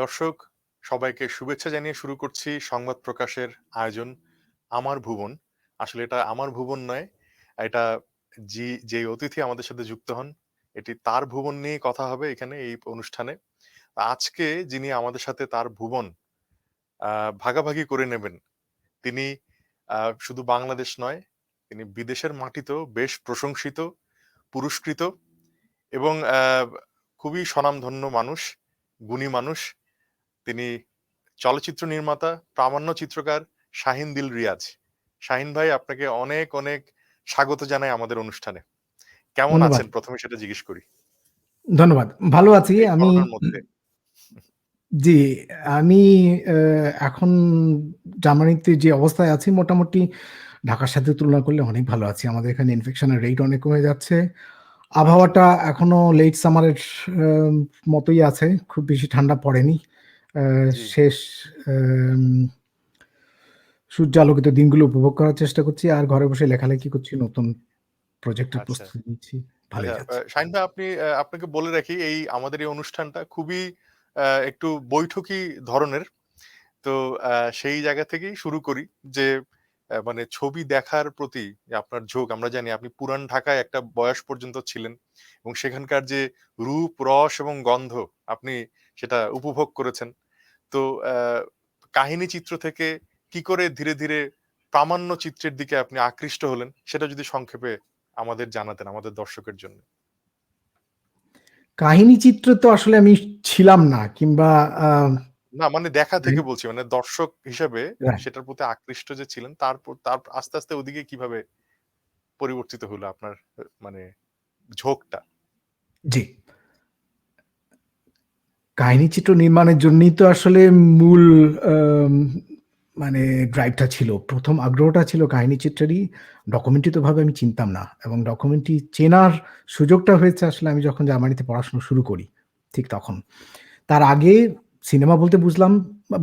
দর্শক, সবাইকে শুভেচ্ছা জানিয়ে শুরু করছি সংবাদ প্রকাশের আয়োজন আমার ভুবন। আসলে এটা আমার ভুবন নয়, এটা জি যে অতিথি আমাদের সাথে যুক্ত হন, এটি তার ভুবন নিয়ে কথা হবে এখানে এই অনুষ্ঠানে। আজকে যিনি আমাদের সাথে তার ভুবন ভাগাভাগি করে নেবেন, তিনি শুধু বাংলাদেশ নয়, তিনি বিদেশের মাটিতেও বেশ প্রশংসিত, পুরস্কৃত এবং খুবই স্বনামধন্য মানুষ, গুণী মানুষ। তিনি চলচ্চিত্র নির্মাতা প্রামাণ্য চিত্রকার শাহিন দিল রিয়াজ। শাহিন ভাই আপনাকে অনেক অনেক স্বাগত জানাই আমাদের অনুষ্ঠানে। কেমন আছেন? প্রথমে সেটা জিজ্ঞেস করি। ধন্যবাদ। ভালো আছি। আমি জি আমি এখন জার্মানিতে যে অবস্থায় আছি মোটামুটি ঢাকার সাথে তুলনা করলে অনেক ভালো আছি। আমাদের এখানে ইনফেকশনের রেট অনেক কমে যাচ্ছে। আবহাওয়াটা এখনও লেট সামারের মতোই আছে। খুব বেশি ঠান্ডা পড়েনি। শেষ আম, সূর্যালোকিত দিনগুলো উপভোগ করার চেষ্টা করছি। আর ঘরে বসে লেখালেখি করছি নতুন প্রজেক্টের আচ্ছা। প্রস্তুতি নিচ্ছি। ভালোই আচ্ছা শাহিন ভাই আপনি আপনাকে বলে রাখি এই আমাদের এই অনুষ্ঠানটা খুবই একটু বৈঠকি ধরনের। তো সেই জায়গা থেকেই শুরু করি যে মানে ছবি দেখার প্রতি আপনার ঝোঁক আমরা জানি আপনি পুরান ঢাকায় একটা বয়স পর্যন্ত ছিলেন এবং সেখানকার যে রূপ রস এবং গন্ধ আপনি সেটা উপভোগ করেছেন। তো কাহিনী চিত্র থেকে কি করে ধীরে ধীরে প্রামাণ্য চিত্রের দিকে আপনি আকৃষ্ট হলেন সেটা যদি সংক্ষেপে আমাদের জানাতেন আমাদের দর্শকের জন্য। কাহিনী চিত্র তো আসলে আমি ছিলাম না কিংবা না মানে দেখা থেকে বলছি মানে দর্শক হিসেবে সেটার প্রতি আকৃষ্ট যে ছিলেন তারপর তার আস্তে আস্তে ওদিকে কীভাবে পরিবর্তিত হলো আপনার মানে ঝোঁকটা? জি। কাহিনী চিত্র নির্মাণের জন্যই তো আসলে মূল মানে ড্রাইভটা ছিল। প্রথম আগ্রহটা ছিল কাহিনী চিত্রেরই। ডকুমেন্টারি তো ভাবে আমি চিনতাম না এবং ডকুমেন্টারি চেনার সুযোগটা হয়েছে আসলে আমি যখন জার্মানিতে পড়াশোনা শুরু করি, ঠিক তখন। তার আগে সিনেমা বলতে বুঝলাম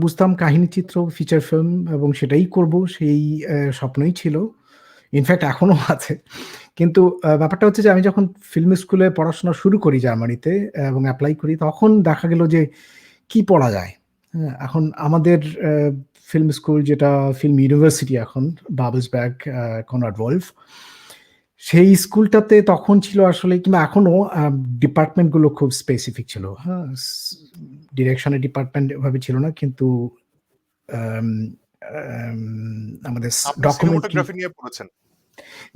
বুঝতাম কাহিনী চিত্র ফিচার ফিল্ম এবং সেটাই করব, সেই স্বপ্নই ছিল। ইনফ্যাক্ট এখনও আছে। কিন্তু ব্যাপারটা হচ্ছে যে আমি যখন ফিল্ম স্কুলে পড়াশোনা শুরু করি জার্মানিতে এবং অ্যাপ্লাই করি তখন দেখা গেল যে কি পড়া যায়। হ্যাঁ, এখন আমাদের ফিল্ম স্কুল যেটা ফিল্ম ইউনিভার্সিটি এখন বাবলসব্যাগ কনরাড ওয়ালফ সেই স্কুলটাতে তখন ছিল আসলে কিংবা এখনও ডিপার্টমেন্টগুলো খুব স্পেসিফিক ছিল। হ্যাঁ ডিরেকশনের ডিপার্টমেন্ট এভাবে ছিল না কিন্তু আম, আম, আমাদের সিনেমাটোগ্রাফি নিয়ে পড়েছেন।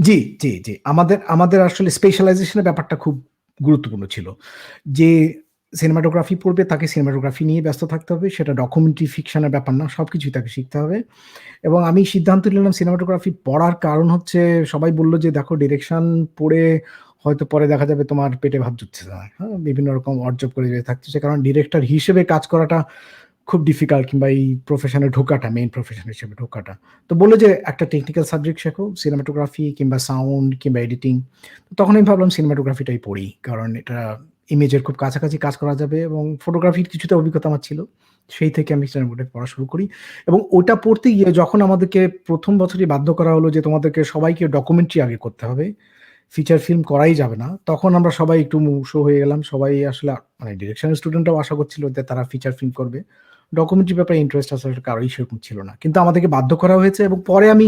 জি, জি, জি। আমাদের আমাদের আসলে স্পেশালাইজেশনের ব্যাপারটা খুব গুরুত্বপূর্ণ ছিল। যে সিনেমাটোগ্রাফি পড়বে তাকে সিনেমাটোগ্রাফি নিয়ে ব্যস্ত থাকতে হবে। সেটা ডকুমেন্টারি ফিকশনের ব্যাপার না। সবকিছুই তাকে শিখতে হবে। এবং আমি সিদ্ধান্ত নিলাম সিনেমাটোগ্রাফি পড়ার কারণ হচ্ছে সবাই বলল যে দেখো ডিরেকশন পড়ে হয়তো পরে দেখা যাবে তোমার পেটে ভাত জুটছে না। হ্যাঁ? বিভিন্ন রকম অর্জব করে যেতে থাকতেছে। কারণ ডিরেক্টর হিসেবে কাজ করাটা খুব ডিফিকাল্ট কিংবা এই প্রফেশনে ঢোকাটা মেইন প্রফেশন হিসেবে ঢোকাটা। তো বলল যে, একটা টেকনিক্যাল সাবজেক্ট শেখো সিনেমাটোগ্রাফি কিংবা সাউন্ড কিংবা এডিটিং তখন আমি ভাবলাম সিনেমাটোগ্রাফিটাই পড়ি, কারণ এটা ইমেজের খুব কাছাকাছি কাজ করা যাবে এবং ফটোগ্রাফির কিছুটা অভিজ্ঞতা আমার ছিল। সেই থেকে আমি সিনেমাটোগ্রাফি পড়া শুরু করি এবং ওটা পড়তে গিয়ে যখন আমাদেরকে প্রথম বছরই বাধ্য করা হলো যে, তোমাদেরকে সবাইকে ডকুমেন্টারি আগে করতে হবে ফিচার ফিল্ম করাই যাবে না, তখন আমরা সবাই একটু মুশো হয়ে গেলাম। সবাই আসলে মানে ডিরেকশনের স্টুডেন্টরাও আশা করছিল যে, তারা ফিচার ফিল্ম করবে। ডকুমেন্টারি ব্যাপারে ইন্টারেস্ট আসলে কারোই সেরকম ছিল না। কিন্তু আমাদেরকে বাধ্য করা হয়েছে এবং পরে আমি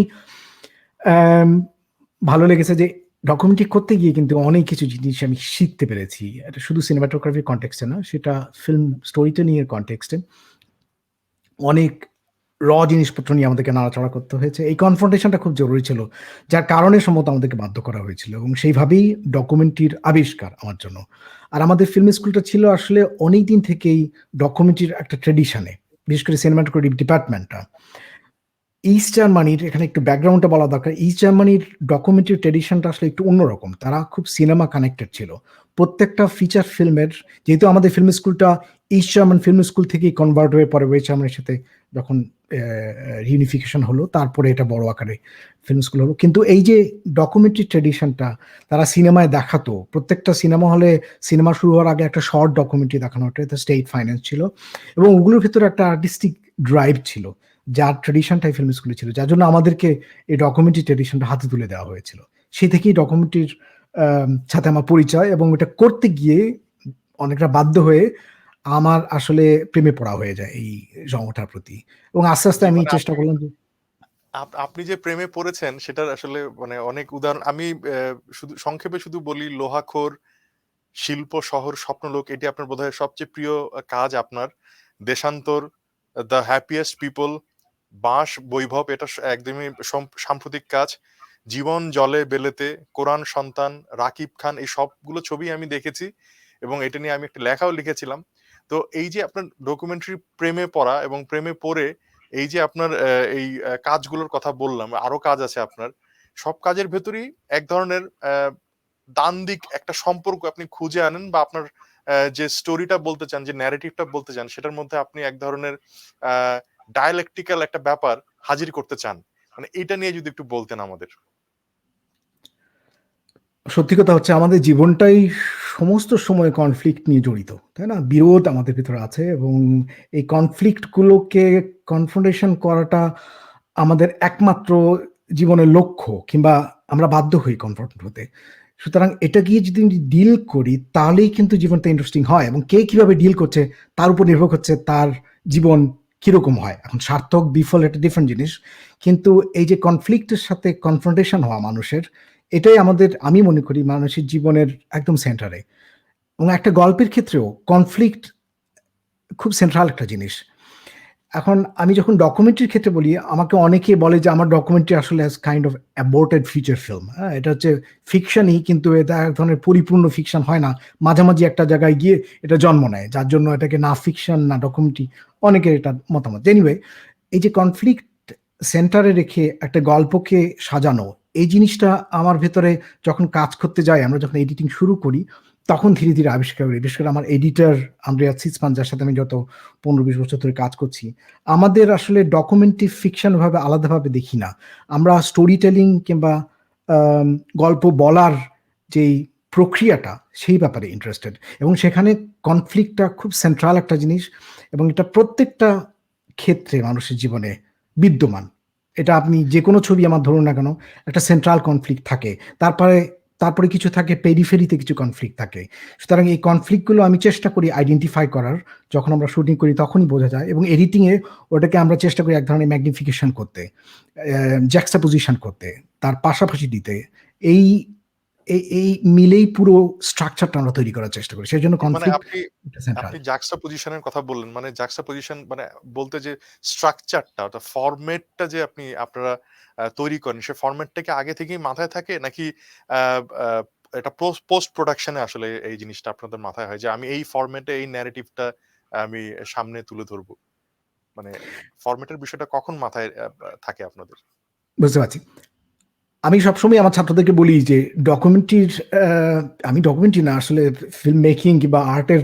ভালো লেগেছে যে ডকুমেন্টারি করতে গিয়ে কিন্তু অনেক কিছু জিনিস আমি শিখতে পেরেছি। এটা শুধু সিনেমাটোগ্রাফির কনটেক্সটে না সেটা ফিল্ম স্টোরিতে নিয়ে কনটেক্সটে অনেক র জিনিসপত্র নিয়ে আমাদেরকে নাড়াচাড়া করতে হয়েছে। এই কনফ্রন্টেশনটা খুব জরুরি ছিল, যার কারণে সম্ভবত আমাদেরকে বাধ্য করা হয়েছিল এবং সেইভাবেই ডকুমেন্টারির আবিষ্কার আমার জন্য। আর আমাদের ফিল্ম স্কুলটা ছিল আসলে অনেক দিন থেকেই ডকুমেন্টারির একটা ট্রেডিশনে বিশেষ করে সিনেমাটোগ্রাফি ডিপার্টমেন্টটা ইস্ট জার্মানির এখানে একটু ব্যাকগ্রাউন্ডটা বলা দরকার ইস্ট জার্মানির ডকুমেন্টারি ট্রেডিশনটা আসলে একটু অন্যরকম। তারা খুব সিনেমা কানেক্টেড ছিল। প্রত্যেকটা ফিচার ফিল্মের যেহেতু আমাদের ফিল্ম স্কুলটা ইস্ট জার্মান ফিল্ম স্কুল থেকেই কনভার্ট হয়ে পরে ওয়েস্ট জার্মানির সাথে যখন রিউনিফিকেশন হলো, তারপরে এটা বড় আকারে ফিল্ম স্কুল হলো। কিন্তু এই যে ডকুমেন্টারি ট্রেডিশনটা তারা সিনেমায় দেখাতো, প্রত্যেকটা সিনেমা হলে সিনেমা শুরু হওয়ার আগে একটা শর্ট ডকুমেন্টারি দেখানো হতো, এটা স্টেট ফাইন্যান্স ছিল। এবং ওগুলোর ভিতরে একটা আর্টিস্টিক ড্রাইভ ছিল, যার ট্রেডিশনটাই ফিল্ম স্কুলে ছিল। যার জন্য আমাদেরকে এই ডকুমেন্টারি ট্রেডিশনটা হাতে তুলে দেওয়া হয়েছিল। সেই থেকেই ডকুমেন্টারির সাথে আমার পরিচয় এবং এটা করতে গিয়ে অনেকটা বাধ্য হয়ে আমার আসলে প্রেমে পড়া হয়ে যায় এই জনতার প্রতি। এবং আস্তে, আস্তে আমি চেষ্টা করলাম যে আপনি যে প্রেমে পড়েছেন সেটার আসলে মানে অনেক উদাহরণ আমি শুধু সংক্ষেপে শুধু বলি 'লোহাখোর', 'শিল্প শহর স্বপ্নলোক' এটি আপনার বোধহয় সবচেয়ে প্রিয় কাজ আপনার। 'দেশান্তর', 'দ্য হ্যাপিয়েস্ট পিপল', 'বাঁশ', 'বৈভব' এটা একদমই সাম্প্রতিক কাজ। 'জীবন জলে বেলেতে', 'কোরআন সন্তান', 'রাকিব খান' এই সবগুলো ছবিই আমি দেখেছি এবং এটা নিয়ে আমি একটা লেখাও লিখেছিলাম। তো এই যে আপনার ডকুমেন্টারি প্রেমে পড়া এবং প্রেমে পড়ে এই যে আপনার এই কাজগুলোর কথা বললাম, আরও কাজ আছে আপনার। সব কাজের ভেতরেই এক ধরনের অ্যা দ্বান্দ্বিক একটা সম্পর্ক আপনি খুঁজে আনেন বা আপনার যে স্টোরিটা বলতে চান, যে ন্যারেটিভটা বলতে চান সেটার মধ্যে আপনি এক ধরনের ডায়ালেকটিক্যাল একটা ব্যাপার হাজির করতে চান। মানে এটা নিয়ে যদি একটু বলতেন আমাদের। সত্যি কথা হচ্ছে আমাদের জীবনটাই সমস্ত সময় কনফ্লিক্ট নিয়ে জড়িত। তাই না? বিরোধ আমাদের ভিতরে আছে এবং এই কনফ্লিক্ট গুলোকে কনফ্রন্টেশন করাটা আমাদের একমাত্র জীবনের লক্ষ্য কিংবা আমরা বাধ্য হই কনফ্রন্ট হতে। সুতরাং এটা গিয়ে যদি ডিল করি, তাহলেই কিন্তু জীবনটা ইন্টারেস্টিং হয় এবং কে কীভাবে ডিল করছে, তার উপর নির্ভর করছে তার জীবন কীরকম হয়। এখন সার্থক, বিফল এটা ডিফারেন্ট জিনিস। কিন্তু এই যে কনফ্লিক্টের সাথে কনফ্রন্টেশন হওয়া মানুষের, এটাই আমাদের, আমি মনে করি, মানুষের জীবনের একদম সেন্টারে। এবং একটা গল্পের ক্ষেত্রেও কনফ্লিক্ট খুব সেন্ট্রাল একটা জিনিস। এখন আমি যখন ডকুমেন্টারির ক্ষেত্রে বলি, আমাকে অনেকে বলে যে আমার ডকুমেন্টারি আসলে as kind of aborted feature film হ্যাঁ? এটা হচ্ছে ফিকশনই কিন্তু এটা এক ধরনের পরিপূর্ণ ফিকশন হয় না। মাঝামাঝি একটা জায়গায় গিয়ে এটা জন্ম নেয়। যার জন্য এটাকে না ফিকশন না ডকুমেন্টারি অনেকের এটা মতামত। এনিওয়ে এই যে কনফ্লিক্ট সেন্টারে রেখে একটা গল্পকে সাজানো, এই জিনিসটা আমার ভেতরে যখন কাজ করতে যাই, আমরা যখন এডিটিং শুরু করি, তখন ধীরে, ধীরে আবিষ্কার করি। বিশেষ করে আমার এডিটার আন্দ্রেয়া সিসমান যার সাথে আমি যত পনেরো বিশ বছর ধরে কাজ করছি। আমাদের আসলে ডকুমেন্টারি ফিকশন ভাবে আলাদাভাবে দেখি না। আমরা স্টোরি টেলিং কিংবা গল্প বলার যেই প্রক্রিয়াটা সেই ব্যাপারে ইন্টারেস্টেড এবং সেখানে কনফ্লিক্টটা খুব সেন্ট্রাল একটা জিনিস এবং এটা প্রত্যেকটা ক্ষেত্রে মানুষের জীবনে বিদ্যমান। এটা আপনি যে কোনো ছবি আমার ধরুন না কেন, একটা সেন্ট্রাল কনফ্লিক্ট থাকে। তারপরে তারপরে কিছু থাকে পেরিফেরিতে কিছু কনফ্লিক্ট থাকে। সুতরাং এই কনফ্লিক্টগুলো আমি চেষ্টা করি আইডেন্টিফাই করার। যখন আমরা শুটিং করি তখনই বোঝা যায় এবং এডিটিং এ ওটাকে আমরা চেষ্টা করি এক ধরনের ম্যাগনিফিকেশন করতে, juxtaposition করতে, তার পাশাপাশি দিতে। এই এই এই মিলেই পুরো স্ট্রাকচারটা আমরা তৈরি করার চেষ্টা করি। সেজন্য মানে কনফ্লিক্ট আপনি juxtaposition এর কথা বললেন। মানে juxtaposition মানে বলতে যে স্ট্রাকচারটা অর্থাৎ ফরমেটটা যে আপনি আপনারা তৈরি করেন, সে ফরমেটটা কি আগে থেকেই মাথায় থাকে? নাকি এটা পোস্ট প্রোডাকশনে আসলে এই জিনিসটা আপনাদের মাথায় হয় যে আমি এই ফরমেটে এই ন্যারেটিভটা আমি সামনে তুলে ধরবো? মানে ফরমেটের বিষয়টা কখন মাথায় থাকে আপনাদের? বুঝতে পারছি। আমি সবসময় আমার ছাত্রদেরকে বলি যে ডকুমেন্টারির আমি ডকুমেন্টারি না আসলে ফিল্ম মেকিং কিংবা আর্টের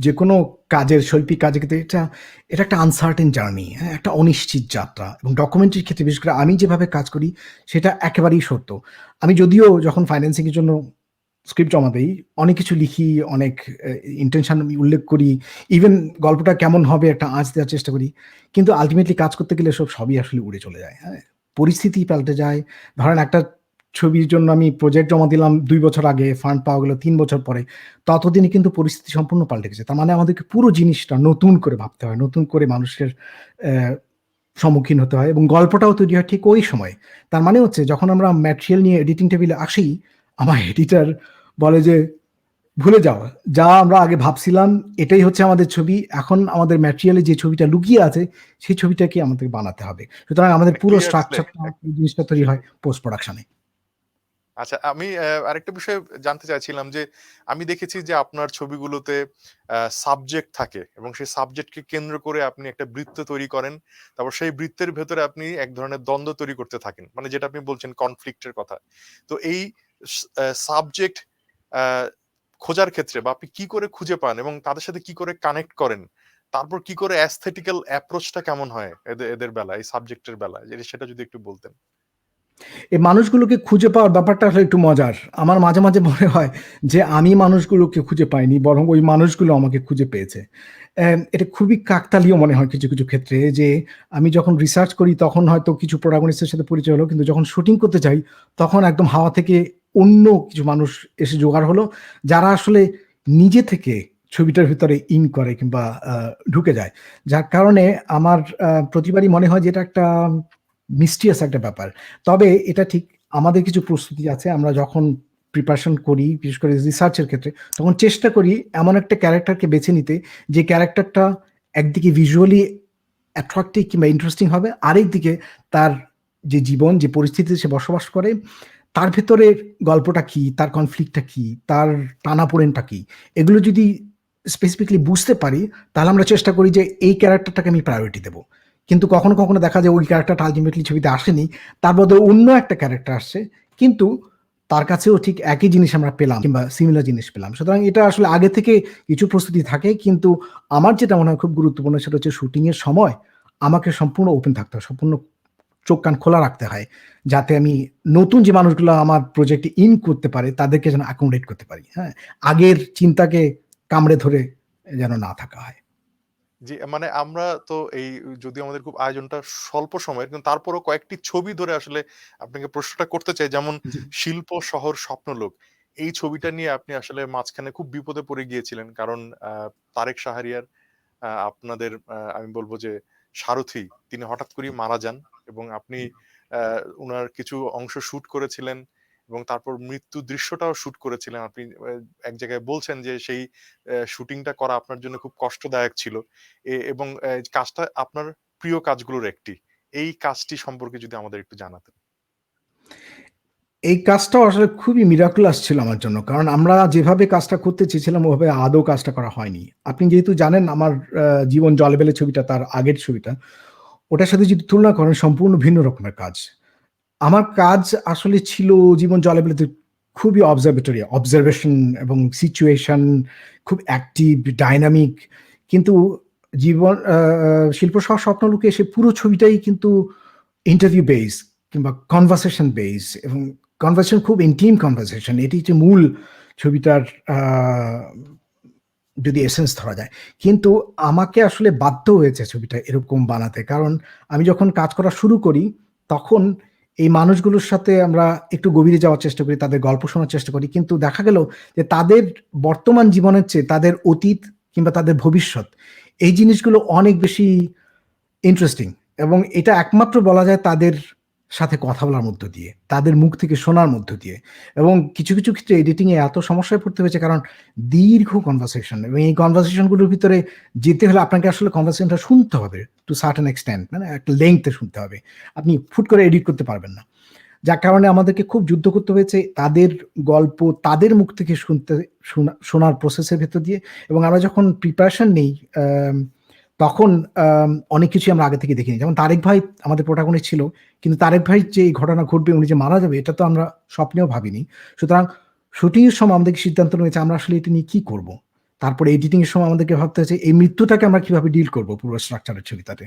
যেকোনো যেকোনো কাজের শৈল্পিক কাজের ক্ষেত্রে এটা এটা একটা আনসার্টেন জার্নি, হ্যাঁ? একটা অনিশ্চিত যাত্রা এবং ডকুমেন্টারির ক্ষেত্রে বিশেষ করে আমি যেভাবে কাজ করি সেটা একেবারেই সত্য। আমি যদিও যখন ফাইন্যান্সিংয়ের জন্য স্ক্রিপ্ট জমা দেই, অনেক কিছু লিখি, অনেক ইনটেনশন আমি উল্লেখ করি। ইভেন গল্পটা কেমন হবে একটা আঁচ দেওয়ার চেষ্টা করি। কিন্তু আলটিমেটলি কাজ করতে গেলে সব সবই আসলে উড়ে চলে যায়, হ্যাঁ? পরিস্থিতি পাল্টে যায়। ধরেন একটা ছবির জন্য আমি প্রজেক্ট জমা দিলাম দুই বছর আগে, ফান্ড পাওয়া গেল তিন বছর পরে। ততদিনে কিন্তু পরিস্থিতি সম্পূর্ণ পাল্টে গেছে। তার মানে আমাদেরকে পুরো জিনিসটা নতুন করে ভাবতে হয়। নতুন করে মানুষের সম্মুখীন হতে হয় এবং গল্পটাও তৈরি হয় ঠিক ওই সময়ে। তার মানে হচ্ছে যখন আমরা ম্যাটেরিয়াল নিয়ে এডিটিং টেবিলে আসি, আমার এডিটর বলে যে, "ভুলে যাও। যা আমরা আগে ভাবছিলাম এটাই হচ্ছে আমাদের ছবি। এখন আমাদের ম্যাটেরিয়ালে যে ছবিটা লুকিয়ে আছে সেই ছবিটাকে আমাদের বানাতে হবে।" সুতরাং আমাদের পুরো স্ট্রাকচারটা জিনিসটা তৈরি হয় পোস্ট প্রোডাকশন। আচ্ছা আমি আরেকটা বিষয়ে জানতে চাইছিলাম যে আমি দেখেছি যে আপনার ছবিগুলোতে সাবজেক্ট থাকে এবং সেই সাবজেক্টকে কেন্দ্র করে আপনি একটা বৃত্ত তৈরি করেন। তারপর সেই বৃত্তের ভেতরে আপনি এক ধরনের দ্বন্দ্ব তৈরি করতে থাকেন। মানে যেটা আপনি বলছেন কনফ্লিক্ট এর কথা। তো এই সাবজেক্ট খোঁজার ক্ষেত্রে বা আপনি কি করে খুঁজে পান এবং তাদের সাথে কি করে কানেক্ট করেন? তারপর কি করে অ্যাস্থেটিক্যাল অ্যাপ্রোচটা কেমন হয় এদে এদের বেলায়, এই সাবজেক্টের? যদি সেটা যদি একটু বলতেন। এই মানুষগুলোকে খুঁজে পাওয়ার ব্যাপারটা আসলে একটু মজার। আমার মাঝে, মাঝে মনে হয় যে আমি মানুষগুলোকে খুঁজে পাইনি বরং ওই মানুষগুলো আমাকে খুঁজে পেয়েছে। এটা খুবই কাকতালীয় মনে হয় কিছু, কিছু ক্ষেত্রে যে আমি যখন রিসার্চ করি তখন হয়তো কিছু প্রোটাগনিস্ট এর সাথে পরিচয় হলো। কিন্তু যখন শুটিং করতে যাই তখন একদম হাওয়া থেকে অন্য কিছু মানুষ এসে জোগাড় হলো। যারা আসলে নিজে থেকে ছবিটার ভিতরে ইন করে কিংবা ঢুকে যায়। যার কারণে আমার প্রতিবারই মনে হয় যে এটা একটা মিস্টিয়াস একটা ব্যাপার। তবে এটা ঠিক আমাদের কিছু প্রস্তুতি আছে। আমরা যখন প্রিপারেশন করি, বিশেষ করে রিসার্চের ক্ষেত্রে, তখন চেষ্টা করি এমন একটা ক্যারেক্টারকে বেছে নিতে যে ক্যারেক্টারটা একদিকে ভিজুয়ালি অ্যাট্রাক্টিভ কিংবা ইন্টারেস্টিং হবে। আরেকদিকে তার যে জীবন, যে পরিস্থিতিতে সে বসবাস করে, তার ভেতরের গল্পটা কি, তার কনফ্লিক্ট টা কি, তার টানাপোড়েনটা কি, এগুলো যদি স্পেসিফিকলি বুঝতে পারি, তাহলে আমরা চেষ্টা করি যে এই ক্যারেক্টারটাকে আমি প্রায়োরিটি দেব। কিন্তু কখনো, কখনো দেখা যায় ওই ক্যারাক্টারটা আল্টিমেটলি ছবিতে আসেনি। তার বদলে অন্য একটা ক্যারেক্টার আসছে। কিন্তু তার কাছেও ঠিক একই জিনিস আমরা পেলাম কিংবা সিমিলার জিনিস পেলাম। সুতরাং এটা আসলে আগে থেকে কিছু প্রস্তুতি থাকে। কিন্তু আমার যেটা মনে হয় খুব গুরুত্বপূর্ণ সেটা হচ্ছে শুটিং এর সময় আমাকে সম্পূর্ণ ওপেন থাকতে হয়। সম্পূর্ণ চোখ কান খোলা রাখতে হয়। যাতে আমি নতুন যে মানুষগুলো আমার প্রজেক্টে ইন করতে পারে তাদেরকে যেন অ্যাকোমোডেট করতে পারি। হ্যাঁ? আগের চিন্তাকে কামড়ে ধরে যেন না থাকা হয়। জি, মানে আমরা তো এই যদিও আমাদের খুব আয়োজনটা স্বল্প সময়ের কিন্তু তারপরও কয়েকটি ছবি ধরে আসলে আপনাকে প্রশ্নটা করতে চাই। যেমন জি। 'শিল্প শহর স্বপ্নলোক' এই ছবিটা নিয়ে আপনি আসলে মাঝখানে খুব বিপদে পড়ে গিয়েছিলেন। কারণ তারেক সাহারিয়ার আপনাদের আমি বলব যে সারথি তিনি হঠাৎ করেই মারা যান এবং আপনি জি। আ উনার কিছু অংশ শুট করেছিলেন এবং তারপর মৃত্যু দৃশ্যটাও শুট করেছিলেন। আপনি এক জায়গায় বলছেন যে সেই শুটিংটা করা আপনার জন্য খুব কষ্টদায়ক ছিল। এবং কাজটা আপনার প্রিয় কাজগুলোর একটি। এই কাজটি সম্পর্কে যদি আমাদের একটু জানাতেন। এই কাজটাও আসলে খুবই মিরাকুলাস ছিল আমার জন্য। কারণ আমরা যেভাবে কাজটা করতে চেয়েছিলাম, ওভাবে আদৌ কাজটা করা হয়নি। আপনি যেহেতু জানেন, আমার 'জীবন জলে-বেলে' ছবিটা, তার আগের ছবিটা। ওটার সাথে যদি তুলনা করেন, সম্পূর্ণ ভিন্ন রকমের কাজ। আমার কাজ আসলে ছিল 'জীবন জলে-বেলে'তে খুবই অবজারভেটরি, অবজারভেশন এবং সিচুয়েশন খুব অ্যাক্টিভ, ডাইনামিক কিন্তু জীবন 'শিল্প শহর স্বপ্নলোকে' এসে পুরো ছবিটাই কিন্তু ইন্টারভিউ বেস কিংবা কনভারসেশন বেস এবং কনভারসেশন খুব ইন্টিম কনভারসেশন। এটি হচ্ছে মূল ছবিটার যদি এসেন্স ধরা যায়। কিন্তু আমাকে আসলে বাধ্য হয়েছে ছবিটা এরকম বানাতে। কারণ আমি যখন কাজ করা শুরু করি তখন এই মানুষগুলোর সাথে আমরা একটু গভীরে যাওয়ার চেষ্টা করি, তাদের গল্প শোনার চেষ্টা করি। কিন্তু দেখা গেল যে তাদের বর্তমান জীবনের চেয়ে তাদের অতীত কিংবা তাদের ভবিষ্যৎ এই জিনিসগুলো অনেক বেশি ইন্টারেস্টিং এবং এটা একমাত্র বলা যায় তাদের সাথে কথা বলার মধ্য দিয়ে, তাদের মুখ থেকে শোনার মধ্য দিয়ে। এবং কিছু, কিছু ক্ষেত্রে এডিটিং এ এত সমস্যায় পড়তে হয়েছে কারণ দীর্ঘ কনভারসেশন এবং এই কনভারসেশনগুলোর ভিতরে যেতে হলে আপনাকে আসলে কনভারসেশনটা শুনতে হবে টু সার্টেন এক্সটেন্ট মানে একটা লেংথ শুনতে হবে। আপনি ফুট করে এডিট করতে পারবেন না। যার কারণে আমাদেরকে খুব যুদ্ধ করতে হয়েছে তাদের গল্প তাদের মুখ থেকে শুনতে শোনা শোনার প্রসেসের ভেতর দিয়ে এবং আমরা যখন প্রিপারেশন নেই তখন অনেক কিছুই আমরা আগে থেকে দেখে নিই। যেমন তারেক ভাই আমাদের প্রোটাগনিস্ট ছিল। কিন্তু তারেক ভাই যে এই ঘটনা ঘটবে, উনি যে মারা যাবে এটা তো আমরা স্বপ্নেও ভাবিনি। সুতরাং শুটিং এর সময় আমাদেরকে সিদ্ধান্ত নিয়েছে আমরা আসলে এটা নিয়ে কি করব? তারপরে এডিটিংয়ের সময় আমাদেরকে ভাবতে হয়েছে এই মৃত্যুটাকে আমরা কীভাবে ডিল করব পুরো স্ট্রাকচারের ছবিটাতে।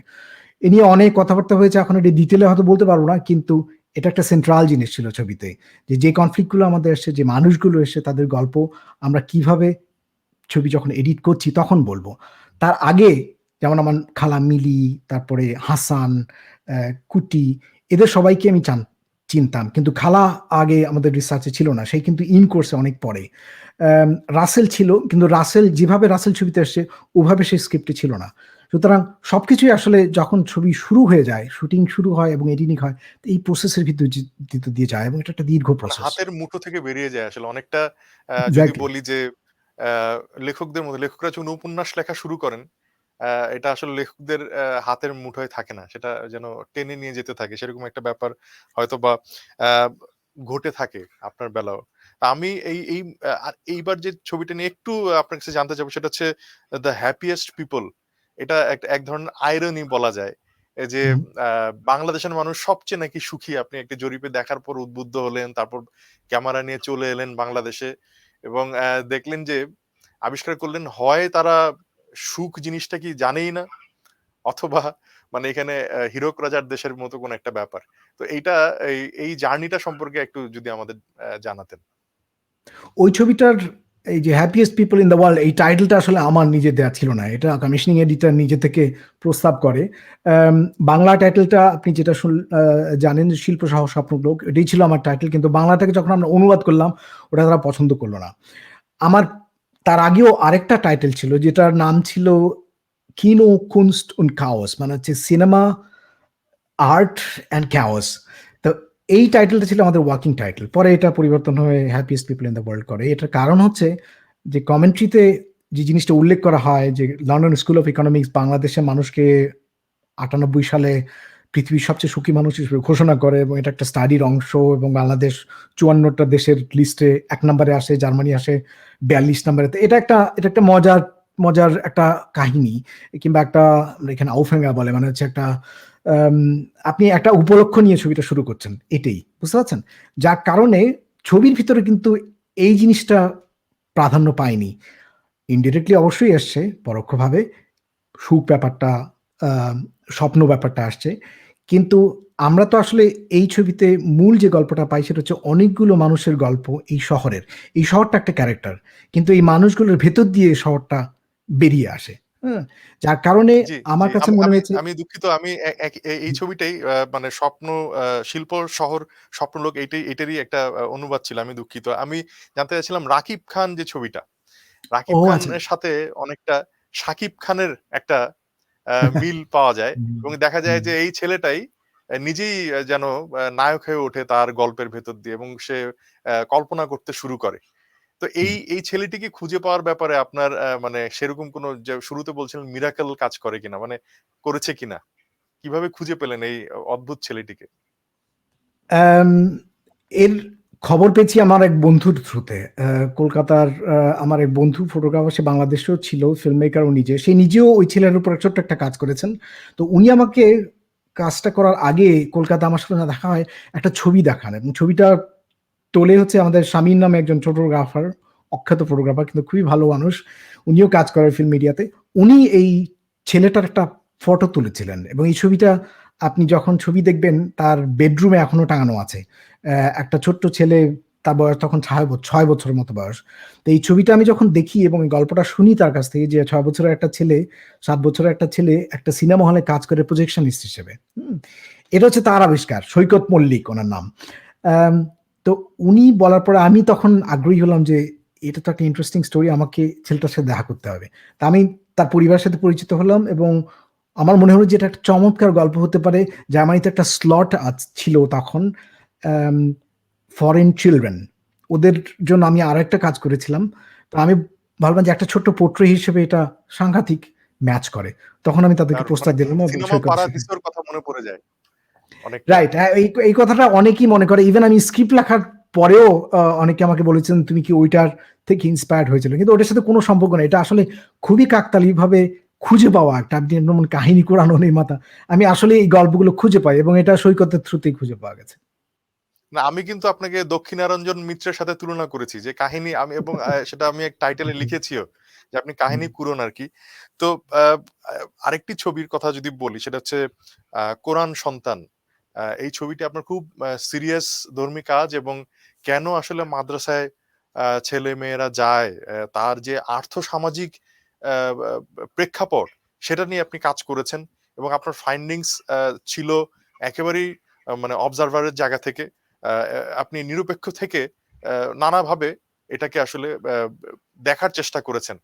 এ নিয়ে অনেক কথাবার্তা হয়েছে। এখন এটা ডিটেইল এ হয়তো বলতে পারব না। কিন্তু এটা একটা সেন্ট্রাল জিনিস ছিল ছবিতে। যে, যে কনফ্লিক্টগুলো আমাদের এসছে, যে মানুষগুলো এসছে তাদের গল্প আমরা কীভাবে ছবি যখন এডিট করছি তখন বলব তার আগে যেমন আমার খালা মিলি, তারপরে হাসান, কুটি এদের সবাইকে আমি চান চিনতাম। কিন্তু খালা আগে আমাদের রিসার্চে ছিল না। সেই কিন্তু ইন করছে অনেক পরে। রাসেল ছিল কিন্তু রাসেল যেভাবে রাসেল ছবিতে আসছে ওভাবে সে স্ক্রিপ্টে ছিল না। সুতরাং সব কিছুই আসলে যখন ছবি শুরু হয়ে যায়, শুটিং শুরু হয় এবং এডিটিং হয় এই প্রসেসের ভিতর দিয়ে যায় এবং এটা একটা দীর্ঘ মানে প্রসেস। হাতের মুঠো থেকে বেরিয়ে যায় আসলে অনেকটা যদি বলি যে লেখকদের মধ্যে লেখকরা যখন উপন্যাস লেখা শুরু করেন, এটা আসলে লেখকদের হাতের মুঠোয় থাকে না। সেটা যেন টেনে নিয়ে যেতে থাকে। সেরকম একটা ব্যাপার হয়তোবা আ ঘটে থাকে আপনার বেলাও। আমি এই এই এইবার যে ছবিটা নিয়ে একটু আপনার কাছে জানতে চাবো সেটা হচ্ছে 'দ্য হ্যাপিয়েস্ট পিপল' এটা এক এক ধরনের আইরনি বলা যায়। যে বাংলাদেশের মানুষ সবচেয়ে নাকি সুখী। আপনি একটা জরিপে দেখার পর উদ্বুদ্ধ হলেন। তারপর ক্যামেরা নিয়ে চলে এলেন বাংলাদেশে এবং দেখলেন যে আবিষ্কার করলেন হয় তারা সুখ জিনিসটা কি জানেই না অথবা মানে এখানে হীরক রাজার দেশের মতো কোনো একটা ব্যাপার। তো এইটা এই, জার্নিটা সম্পর্কে একটু যদি আমাদের জানাতেন। ওই ছবিটার এই যে 'happiest people in the world' এই টাইটেলটা আসলে আমার নিজে দেওয়া ছিল না। এটা কমিশনিং এডিটর নিজে থেকে প্রস্তাব করে। বাংলা টাইটেলটা আপনি যেটা জানেন 'শিল্প শহর স্বপ্নলোক' এটাই ছিল আমার টাইটেল। কিন্তু বাংলাটাকে যখন আমরা অনুবাদ করলাম ওটা তারা পছন্দ করল না। আমার তার আগেও আরেকটা টাইটেল ছিল, যেটার নাম ছিল কিনো কুনস্ট উন কাওস মানে হচ্ছে সিনেমা আর্ট অ্যান্ড ক্যাওস তো এই টাইটেলটা ছিল আমাদের ওয়ার্কিং টাইটেল পরে এটা পরিবর্তন হয়ে happiest people in the world করে। এটার কারণ হচ্ছে যে কমেন্ট্রিতে যে জিনিসটা উল্লেখ করা হয় যে লন্ডন স্কুল অফ ইকোনমিক্স বাংলাদেশের মানুষকে আটানব্বই সালে পৃথিবীর সবচেয়ে সুখী মানুষ হিসেবে ঘোষণা করে এবং এটা একটা স্টাডির অংশ এবং বাংলাদেশ চুয়ান্নটা দেশের লিস্টে এক নম্বরে আসে, জার্মানি আসে, বিয়াল্লিশ নম্বরে এটা একটা এটা একটা মজার মজার একটা কাহিনী কিংবা একটা এখানে আউফেঙ্গা বলে মানে হচ্ছে একটা আপনি একটা উপলক্ষ নিয়ে ছবিটা শুরু করছেন, এটাই, বুঝতে পারছেন? যার কারণে ছবির ভিতরে কিন্তু এই জিনিসটা প্রাধান্য পায়নি। ইনডিরেক্টলি অবশ্যই আসছে পরোক্ষভাবে সুখ ব্যাপারটা স্বপ্ন ব্যাপারটা আসছে। কিন্তু আমরা তো আসলে এই ছবিতে মূল যে গল্পটা পাই সেটা হচ্ছে অনেকগুলো মানুষের গল্প এই শহরের। এই শহরটা একটা ক্যারেক্টার কিন্তু এই মানুষগুলোর ভেতর দিয়ে শহরটা বেরিয়ে আসে। হ্যাঁ যার কারণে আমার কাছে মনে হয়েছে আমি দুঃখিত। আমি এই ছবিটাই মানে স্বপ্ন শিল্প শহর স্বপ্নলোক এইটাই এটারই একটা অনুবাদ ছিল। আমি দুঃখিত। আমি জানতে চাইছিলাম রাকিব খান যে ছবিটা। রাকিব খানের সাথে অনেকটা সাকিব খানের একটা মিল পাওয়া যায়। এবং দেখা যায় যে এই ছেলেটাই নিজেই যেন নায়ক হয়ে ওঠে তার গল্পের ভেতর দিয়ে এবং সে কল্পনা করতে শুরু করে। তো এই এই ছেলেটিকে খুঁজে পাওয়ার ব্যাপারে আপনার মানে সেরকম কোনো যে শুরুতে বলছিলেন মিরাকেল কাজ করে কিনা মানে করেছে কিনা? কীভাবে খুঁজে পেলেন এই অদ্ভুত ছেলেটিকে? এর খবর পেয়েছি আমার এক বন্ধুর থ্রুতে। কলকাতার আমার এক বন্ধু ফটোগ্রাফার, সে বাংলাদেশেও ছিল ফিল্ম মেকারও নিজে। সে নিজেও ওই ছেলের উপর ছোট্ট একটা কাজ করেছেন। তো উনি আমাকে কাজটা করার আগে কলকাতা আমার সাথে দেখা হয়, একটা ছবি দেখান। এবং ছবিটা তোলে হচ্ছে আমাদের স্বামীর নামে একজন ফটোগ্রাফার অখ্যাত ফটোগ্রাফার কিন্তু খুবই ভালো মানুষ। উনিও কাজ করেন ফিল্ম মিডিয়াতে উনি এই ছেলেটার একটা ফটো তুলেছিলেন। এবং এই ছবিটা আপনি যখন ছবি দেখবেন, তার বেডরুমে এখনও টাঙানো আছে। একটা ছোট্ট ছেলে, তার বয়স তখন ছয় বছর ছয় বছরের মতো বয়স। তো এই ছবিটা আমি যখন দেখি এবং গল্পটা শুনি তার কাছ থেকে যে ছয় বছরের একটা ছেলে, সাত বছরের একটা ছেলে একটা সিনেমা হলে কাজ করে প্রজেকশনিস্ট হিসেবে। এটা হচ্ছে তার আবিষ্কার, সৈকত মল্লিক ওনার নাম। তো উনি বলার পরে আমি তখন আগ্রহী হলাম যে এটা তো একটা ইন্টারেস্টিং স্টোরি আমাকে ছেলেটার সাথে দেখা করতে হবে। তা আমি তার পরিবারের সাথে পরিচিত হলাম এবং আমার মনে হলো যে এটা একটা চমৎকার গল্প হতে পারে। জার্মানিতে একটা স্লট ছিল তখন। ফরেন চিলড্রেন ওদের জন্য আমি আর একটা কাজ করেছিলাম। তো আমি ভাবলাম যে একটা ছোট্ট পোট্রে হিসেবে এটা সাংঘাতিক ম্যাচ করে। তখন আমি তাদেরকে প্রস্তাব দিলাম কথা মনে পড়ে যায়। রাইট এই এই কথাটা অনেকেই মনে করে। ইভেন আমি স্ক্রিপ্ট লেখার পরেও অনেকে আমাকে বলেছেন তুমি কি ওইটার থেকে ইন্সপায়ার্ড হয়েছিল? কিন্তু ওটার সাথে কোনো সম্পর্ক নেই। এটা আসলে খুবই কাকতালি ভাবে খুঁজে পাওয়া একটা আপনি কাহিনী কোরআন নেই মাথা আমি আসলে এই গল্পগুলো খুঁজে পাই এবং এটা সৈকতের থ্রুতেই খুঁজে পাওয়া গেছে। না আমি কিন্তু আপনাকে দক্ষিণারঞ্জন মিত্রের সাথে তুলনা করেছি যে কাহিনী আমি এবং সেটা আমি এক টাইটেলে লিখেছিও যে আপনি কাহিনী কুরন আর কি। তো আরেকটি ছবির কথা যদি বলি সেটা হচ্ছে কোরআন সন্তান। এই ছবিটি আপনার খুব সিরিয়াস ধর্মী কাজ এবং কেন আসলে মাদ্রাসায় ছেলে মেয়েরা যায় তার যে আর্থ সামাজিক প্রেক্ষাপট সেটা নিয়ে আপনি কাজ করেছেন এবং আপনার ফাইন্ডিংস ছিল একেবারেই মানে অবজারভারের জায়গা থেকে। আপনি নিরপেক্ষ থেকে নানাভাবে এটাকে আসলে দেখার চেষ্টা করেছেন।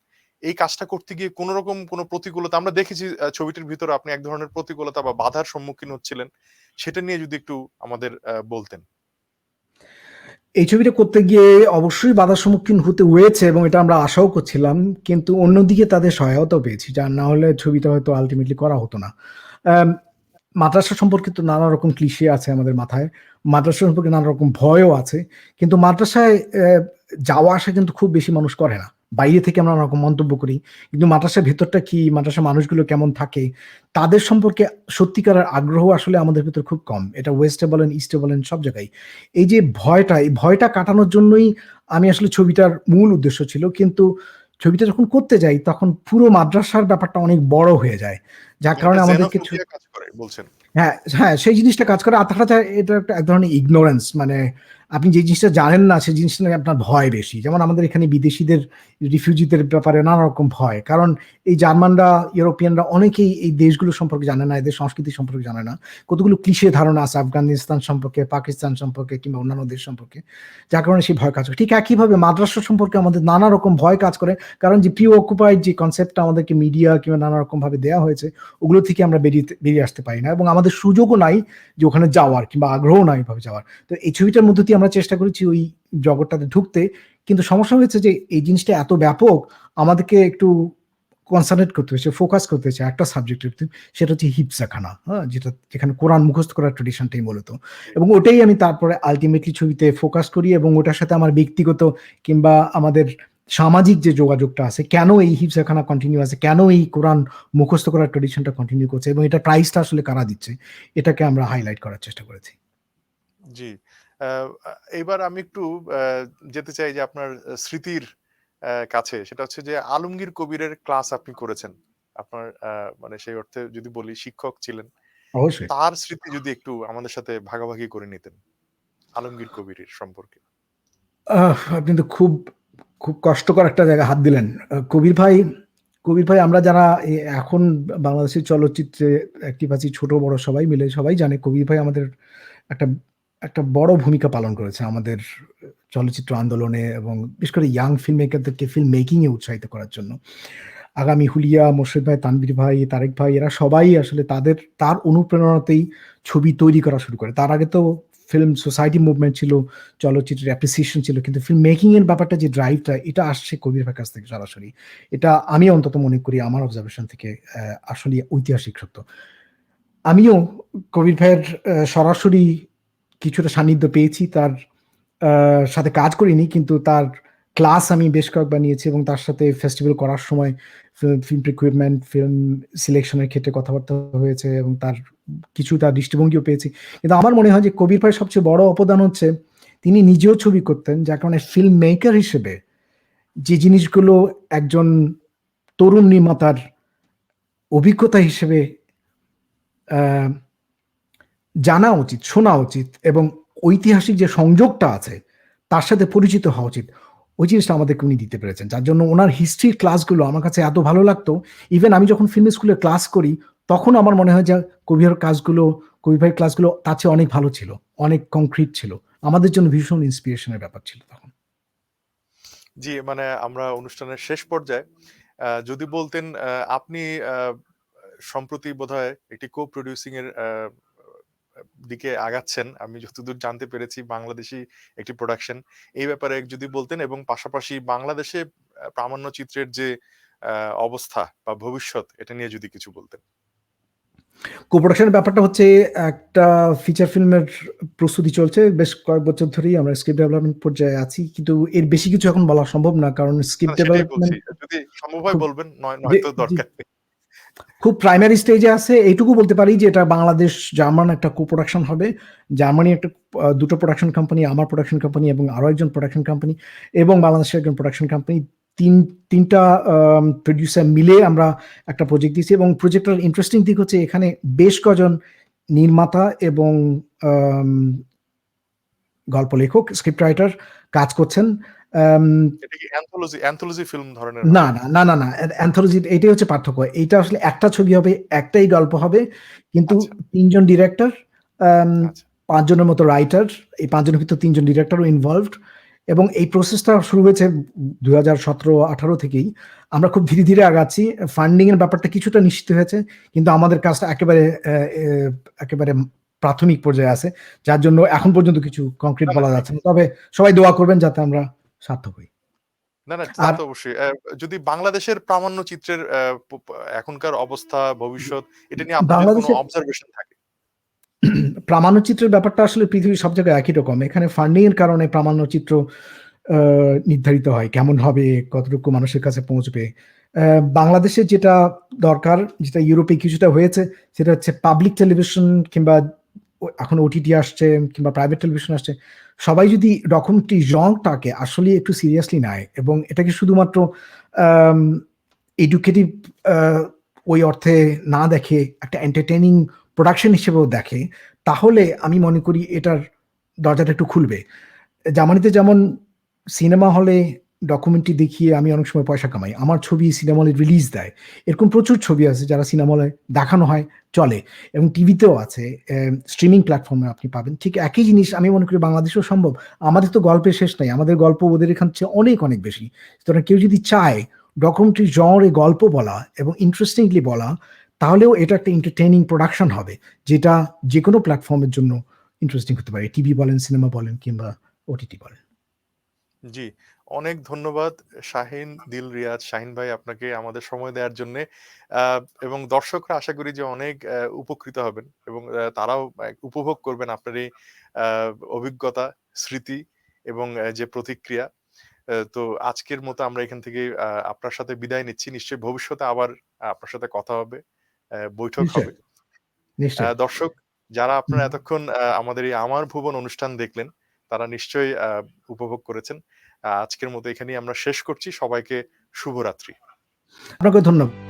এই কাজটা করতে গিয়ে কোন রকম কোনো প্রতিকূলতা, আমরা দেখেছি ছবিটির ভিতরে আপনি এক ধরনের প্রতিকূলতা বা বাধার সম্মুখীন হচ্ছিলেন, সেটা নিয়ে যদি একটু আমাদের বলতেন। এই ছবিটা করতে গিয়ে অবশ্যই বাধার সম্মুখীন হতে হয়েছে এবং এটা আমরা আশাও করছিলাম, কিন্তু অন্যদিকে তাদের সহায়তাও পেয়েছি, যার না হলে ছবিটা হয়তো আলটিমেটলি করা হতো না। মাদ্রাসা সম্পর্কে তো নানা রকম ক্লিশে আছে আমাদের মাথায়, মাদ্রাসা সম্পর্কে নানা রকম ভয়ও আছে, কিন্তু মাদ্রাসায় যাওয়া আসা কিন্তু খুব বেশি মানুষ করে না। বাইরে থেকে আমরা নানা রকম মন্তব্য করি, কিন্তু মাদ্রাসার ভেতরটা কি মাদ্রাসা মানুষগুলো কেমন থাকে, তাদের সম্পর্কে সত্যিকারের আগ্রহ আসলে আমাদের ভেতর খুব কম। এটা ওয়েস্টে বলেন ইস্টে বলেন সব জায়গায়। এই যে ভয়টা, এই ভয়টা কাটানোর জন্যই আমি আসলে ছবিটার মূল উদ্দেশ্য ছিল, কিন্তু ছবিটা যখন করতে যাই তখন পুরো মাদ্রাসার ব্যাপারটা অনেক বড় হয়ে যায়। যার কারণে আমাদেরকে বলছেন। হ্যাঁ হ্যাঁ সেই জিনিসটা কাজ করে আর তাছাড়া এটা একটা এক ধরনের ইগনোরেন্স মানে আপনি যে জিনিসটা জানেন না সেই জিনিসটা আপনার ভয় বেশি। যেমন আমাদের এখানে বিদেশিদের, রিফিউজিদের ব্যাপারে নানা রকম ভয়। কারণ এই জার্মানরা, ইউরোপিয়ানরা অনেকেই এই দেশগুলো সম্পর্কে জানে না, এদের সংস্কৃতি সম্পর্কে জানে না। কতগুলো ক্লিশে ধারণা আছে আফগানিস্তান সম্পর্কে, পাকিস্তান সম্পর্কে কিংবা অন্যান্য দেশ সম্পর্কে, যার কারণে সেই ভয় কাজ করে। ঠিক একইভাবে মাদ্রাসা সম্পর্কে আমাদের নানা রকম ভয় কাজ করে। কারণ যে প্রিয় অকুপাইড যে কনসেপ্টটা আমাদেরকে মিডিয়া কিংবা নানা রকম ভাবে দেওয়া হয়েছে, ওগুলো থেকে আমরা বেরিয়ে বেরিয়ে আসতে পারি না। এবং আমাদের সুযোগও নাই যে ওখানে যাওয়ার কিংবা আগ্রহ নাই ভাবে যাওয়ার। তো এই ছবিটার মধ্যে দিয়ে আমরা চেষ্টা করেছি ওই জগৎটাতে ঢুকতে, কিন্তু সমস্যা হয়েছে যে এই জিনিসটা এত ব্যাপক, আমাদেরকে একটু কনসান্ট্রেট করতে হয়েছে ফোকাস করতে হয়েছে। একটা সাবজেক্টের সেটা হচ্ছে হিপসাখানা হ্যাঁ যেটা যেখানে কোরআন মুখস্থ করার ট্রেডিশনটাই মূলত। এবং ওটাই আমি তারপরে আলটিমেটলি ছবিতে ফোকাস করি এবং ওটার সাথে আমার ব্যক্তিগত কিংবা আমাদের সামাজিক যে যোগাযোগটা আছে, কেন এই হিপসাখানা কন্টিনিউ আছে, কেন এই কোরআন মুখস্থ করার ট্রেডিশনটা কন্টিনিউ করছে, এবং এটা প্রাইসটা আসলে কারা দিচ্ছে, এটাকে আমরা হাইলাইট করার চেষ্টা করেছি। জি। এবার আমি একটু যেতে চাই যে আপনার স্মৃতির কাছে। সেটা হচ্ছে যে আলমগীর কবিরের ক্লাস আপনি করেছেন। আপনার মানে সেই অর্থে যদি বলি শিক্ষক ছিলেন তার স্মৃতি যদি একটু আমাদের সাথে ভাগাভাগি করে নিতেন আলমগীর কবিরের সম্পর্কে। আপনি তো খুব খুব কষ্টকর একটা জায়গা হাত দিলেন। কবির ভাই কবির ভাই আমরা যারা এখন বাংলাদেশের চলচ্চিত্রে অ্যাক্টিভ আছি ছোট বড় সবাই মিলে সবাই জানে কবির ভাই আমাদের একটা একটা বড় ভূমিকা পালন করেছে আমাদের চলচ্চিত্র আন্দোলনে এবং বিশেষ করে ইয়াং ফিল্ম মেকারদেরকে ফিল্ম মেকিংয়ে উৎসাহিত করার জন্য। আগামী হুলিয়া, মোর্শেদ ভাই, তানভীর ভাই, তারেক ভাই, এরা সবাই আসলে তাদের, তার অনুপ্রেরণাতেই ছবি তৈরি করা শুরু করে। তার আগে তো ফিল্ম সোসাইটি মুভমেন্ট ছিল, চলচ্চিত্রের অ্যাপ্রিসিয়েশন ছিল, কিন্তু ফিল্ম মেকিং এর ব্যাপারটা যে ড্রাইভটা এটা আসছে কবির ভাই কাছ থেকে সরাসরি। এটা আমি অন্তত মনে করি আমার অবজারভেশন থেকে আসলে ঐতিহাসিক সত্য। আমিও কবির ভাইয়ের সরাসরি কিছুটা সান্নিধ্য পেয়েছি, তার সাথে কাজ করিনি, কিন্তু তার ক্লাস আমি বেশ কয়েকবার নিয়েছি এবং তার সাথে ফেস্টিভ্যাল করার সময় ফিল্ম ইকুইপমেন্ট ফিল্ম সিলেকশনের ক্ষেত্রে কথাবার্তা হয়েছে এবং তার কিছু তার দৃষ্টিভঙ্গিও পেয়েছি। কিন্তু আমার মনে হয় যে কবির ভাইয়ের সবচেয়ে বড় অবদান হচ্ছে তিনি নিজেও ছবি করতেন, যার কারণে ফিল্ম মেকার হিসেবে যে জিনিসগুলো একজন তরুণ নির্মাতার অভিজ্ঞতা হিসেবে জানা উচিত, শোনা উচিত এবং ঐতিহাসিক যে সংযোগটা আছে, তার সাথে পরিচিত হওয়া উচিত। ওই জিনিসটা আমাদেরকে উনি দিতে পেরেছেন, যার জন্য ওনার হিস্ট্রির ক্লাসগুলো আমার কাছে এত ভালো লাগতো। ইভেন আমি যখন ফিল্ম স্কুলে ক্লাস করি, তখন আমার মনে হয় যে কবির কাজগুলো কবি ভাইয়ের ক্লাসগুলো তার চেয়ে অনেক ভালো ছিল, অনেক কংক্রিট ছিল। আমাদের জন্য ভীষণ ইন্সপিরেশনের ব্যাপার ছিল তখন। জি মানে আমরা অনুষ্ঠানের শেষ পর্যায়ে যদি বলতেন আপনি সম্প্রতি বোধহয় একটি কো প্রডিউসিং এর দিকে আগাচ্ছেন আমি যতদূর জানতে পেরেছি বাংলাদেশি একটি প্রোডাকশন এই ব্যাপারে যদি বলতেন এবং পাশাপাশি বাংলাদেশে প্রামাণ্য চিত্রের যে অবস্থা বা ভবিষ্যৎ এটা নিয়ে যদি কিছু বলতেন। কোপ্রোডাকশনের ব্যাপারটা হচ্ছে একটা ফিচার ফিল্মের প্রস্তুতি চলছে বেশ কয়েক বছর ধরেই আমরা স্ক্রিপ্ট ডেভেলপমেন্ট পর্যায়ে আছি কিন্তু এর বেশি কিছু এখন বলা সম্ভব না কারণ স্ক্রিপ্ট ডেভেলপমেন্ট যদি সম্ভব হয় বলবেন নয়তো দরকার খুব প্রাইমারি স্টেজে আছে। এইটুকু বলতে পারি যে এটা বাংলাদেশ জার্মান একটা কো প্রোডাকশন হবে। জার্মানি একটা দুটো প্রোডাকশন কোম্পানি আমার প্রোডাকশন কোম্পানি এবং আরও একজন প্রোডাকশন কোম্পানি এবং বাংলাদেশের একজন প্রোডাকশন কোম্পানি তিন, তিনটা প্রডিউসার মিলে আমরা একটা প্রজেক্ট দিয়েছি এবং প্রজেক্টটার ইন্টারেস্টিং দিক হচ্ছে এখানে বেশ কজন নির্মাতা এবং গল্প লেখক স্ক্রিপ্ট রাইটার কাজ করছেন। এটা ধরনের না না না না না অ্যান্থোলজি এটাই হচ্ছে পার্থক্য। এইটা আসলে একটা ছবি হবে একটাই গল্প হবে কিন্তু আচ্ছা। তিনজন ডিরেক্টর আচ্ছা। পাঁচজনের মতো রাইটার এই পাঁচজনের ভিতর তিনজন ডিরেক্টরও ইনভলভড এবং এই প্রসেসটা শুরু হয়েছে দুই হাজার সতেরো আঠারো থেকেই। আমরা খুব ধীরে ধীরে আগাচ্ছি ফান্ডিং এর ব্যাপারটা কিছুটা নিশ্চিত হয়েছে কিন্তু আমাদের কাজটা একেবারে একেবারে প্রাথমিক পর্যায়ে আছে যার জন্য এখন পর্যন্ত কিছু কংক্রিট বলা যাচ্ছে না। তবে সবাই দোয়া করবেন যাতে আমরা সার্থক হই না না তা তো অবশ্যই। যদি বাংলাদেশের প্রামাণ্য চিত্রের এখনকার অবস্থা ভবিষ্যৎ এটা নিয়ে আপনাদের কোনো অবজারভেশন থাকে? প্রামাণ্যচিত্রের ব্যাপারটা আসলে পৃথিবীর সব জায়গায় একই রকম। এখানে ফান্ডিং এর কারণে প্রামাণ্যচিত্র আহ, নির্ধারিত হয় কেমন হবে কতটুকু মানুষের কাছে পৌঁছবে। আহ, বাংলাদেশে যেটা দরকার যেটা ইউরোপে কিছুটা হয়েছে সেটা হচ্ছে পাবলিক টেলিভিশন কিংবা এখন ওটিটি আসছে কিংবা প্রাইভেট টেলিভিশন আসছে, সবাই যদি ডকুমেন্টারি জংটাকে আসলে একটু সিরিয়াসলি নেয় এবং এটাকে শুধুমাত্র এডুকেটিভ ওই অর্থে না দেখে, একটা এন্টারটেনিং প্রোডাকশন হিসেবেও দেখে, তাহলে আমি মনে করি এটার দরজাটা একটু খুলবে। জার্মানিতে যেমন সিনেমা হলে ডকুমেন্টারি দেখিয়ে আমি অনেক সময় পয়সা কামাই। আমার ছবি সিনেমা হলে রিলিজ দেয়। এরকম প্রচুর ছবি আছে যারা সিনেমা হলে দেখানো হয়, চলে এবং টিভিতেও আছে। স্ট্রিমিং প্ল্যাটফর্মে আপনি পাবেন। ঠিক একই জিনিস আমি মনে করি বাংলাদেশেও সম্ভব। আমাদের তো গল্পের শেষ নাই। আমাদের গল্প ওদের এখান চেয়ে অনেক, অনেক বেশি। সুতরাং কেউ যদি চায় ডকুমেন্টারি জনরে গল্প বলা এবং ইন্টারেস্টিংলি বলা, তাহলেও এটা একটা এন্টারটেইনিং প্রোডাকশন হবে। যেটা যে কোনো প্ল্যাটফর্মের জন্য ইন্টারেস্টিং হতে পারে। টিভি বলেন, সিনেমা বলেন কিংবা ওটিটি বলেন। জি, অনেক ধন্যবাদ শাহিন দিল রিয়াজ, শাহীন ভাই আপনাকে আমাদের সময় দেওয়ার জন্য এবং দর্শকরা আশা করি যে অনেক উপকৃত হবেন এবং তারাও উপভোগ করবেন আপনার এই অভিজ্ঞতা, স্মৃতি এবং যে প্রতিক্রিয়া। তো আজকের মতো আমরা এখান থেকে আপনার সাথে বিদায় নিচ্ছি। নিশ্চয়ই ভবিষ্যতে আবার আপনার সাথে কথা হবে, বৈঠক হবে। দর্শক যারা আপনারা। এতক্ষণ আমাদের এই আমার ভুবন অনুষ্ঠান দেখলেন, তারা নিশ্চয়ই উপভোগ করেছেন। আজকের মতো এখানেই আমরা শেষ করছি। সবাইকে শুভরাত্রি। আপনাকে ধন্য